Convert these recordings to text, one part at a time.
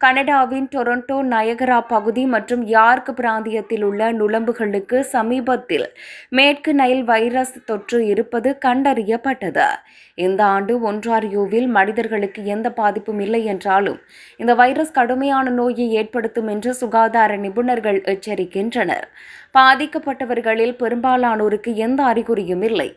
கனடாவின் டொரண்டோ நயகரா பகுதி மற்றும் யார்க் பிராந்தியத்தில் உள்ள நுழம்புகளுக்கு சமீபத்தில் மேற்கு நைல் வைரஸ் தொற்று இருப்பது கண்டறியப்பட்டது. இந்த ஆண்டு ஒன்றாரியோவில் மனிதர்களுக்கு எந்த பாதிப்பும் இல்லை என்றாலும் இந்த வைரஸ் கடுமையான நோயை ஏற்படுத்தும் என்று சுகாதார நிபுணர்கள் எச்சரிக்கின்றனர். பாதிக்கப்பட்டவர்களில் பெரும்பாலானோருக்கு எந்த அறிகுறியும் இல்லை.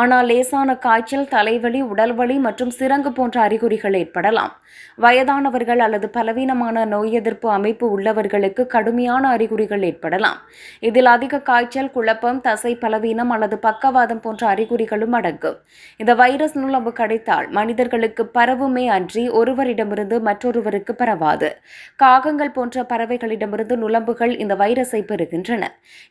ஆனால் லேசான காய்ச்சல் தலைவலி உடல்வலி மற்றும் சிரங்கு போன்ற அறிகுறிகள் ஏற்படலாம். வயதானவர்கள் அல்லது பலவீனமான நோய் எதிர்ப்பு அமைப்பு உள்ளவர்களுக்கு கடுமையான அறிகுறிகள் ஏற்படலாம். இதில் அதிக காய்ச்சல் குழப்பம் தசை பலவீனம் அல்லது பக்கவாதம் போன்ற அறிகுறிகளும் அடங்கும். இந்த வைரஸ் நுழம்பு கிடைத்தால் மனிதர்களுக்கு பரவுமே அன்றி ஒருவரிடமிருந்து மற்றொருவருக்கு பரவாது. காகங்கள் போன்ற பறவைகளிடமிருந்து நுழம்புகள் இந்த வைரஸை பெறுகின்றன.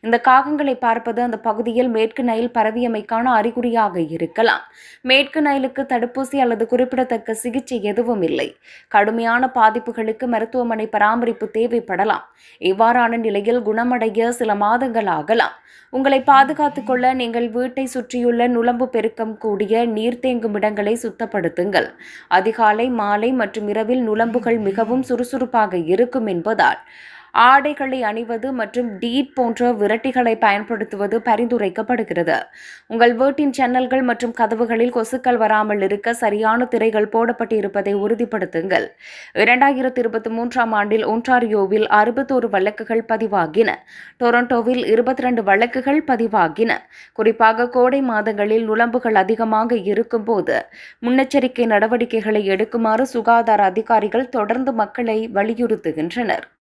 இந்த காகங்களை பார்ப்பது அந்த பகுதியில் மேற்கு நைல் பரவியமைக்கான அறிகுறியாக இருக்கலாம். மேற்கு நைலுக்கு தடுப்பூசி அல்லது குறிப்பிடத்தக்க சிகிச்சை எதுவும் இல்லை. கடுமையான பாதிப்புகளுக்கு மருத்துவமனை பராமரிப்பு தேவைப்படலாம். இவ்வாறான நிலையில் குணமடைய சில மாதங்கள் ஆகலாம். உங்களை பாதுகாத்துக் கொள்ள நீங்கள் வீட்டை சுற்றியுள்ள நுளம்பு பெருக்கம் கூடிய நீர் தேங்கும் இடங்களை சுத்தப்படுத்துங்கள். அதிகாலை மாலை மற்றும் இரவில் நுளம்புகள் மிகவும் சுறுசுறுப்பாக இருக்கும் என்பதால் ஆடைகளை அணிவது மற்றும் டீட் போன்ற விரட்டிகளை பயன்படுத்துவது பரிந்துரைக்கப்படுகிறது. உங்கள் வீட்டின் ஜன்னல்கள் மற்றும் கதவுகளில் கொசுக்கள் வராமல் இருக்க சரியான திரைகள் போடப்பட்டிருப்பதை உறுதிப்படுத்துங்கள். இரண்டாயிரத்தி இருபத்தி மூன்றாம் ஆண்டில் ஒன்டாரியோவில் அறுபத்தோரு வழக்குகள் பதிவாகின. டொரண்டோவில் இருபத்தி ரெண்டு வழக்குகள் பதிவாகின. குறிப்பாக கோடை மாதங்களில் நுழம்புகள் அதிகமாக இருக்கும்போது முன்னெச்சரிக்கை நடவடிக்கைகளை எடுக்குமாறு சுகாதார அதிகாரிகள் தொடர்ந்து மக்களை வலியுறுத்துகின்றனர்.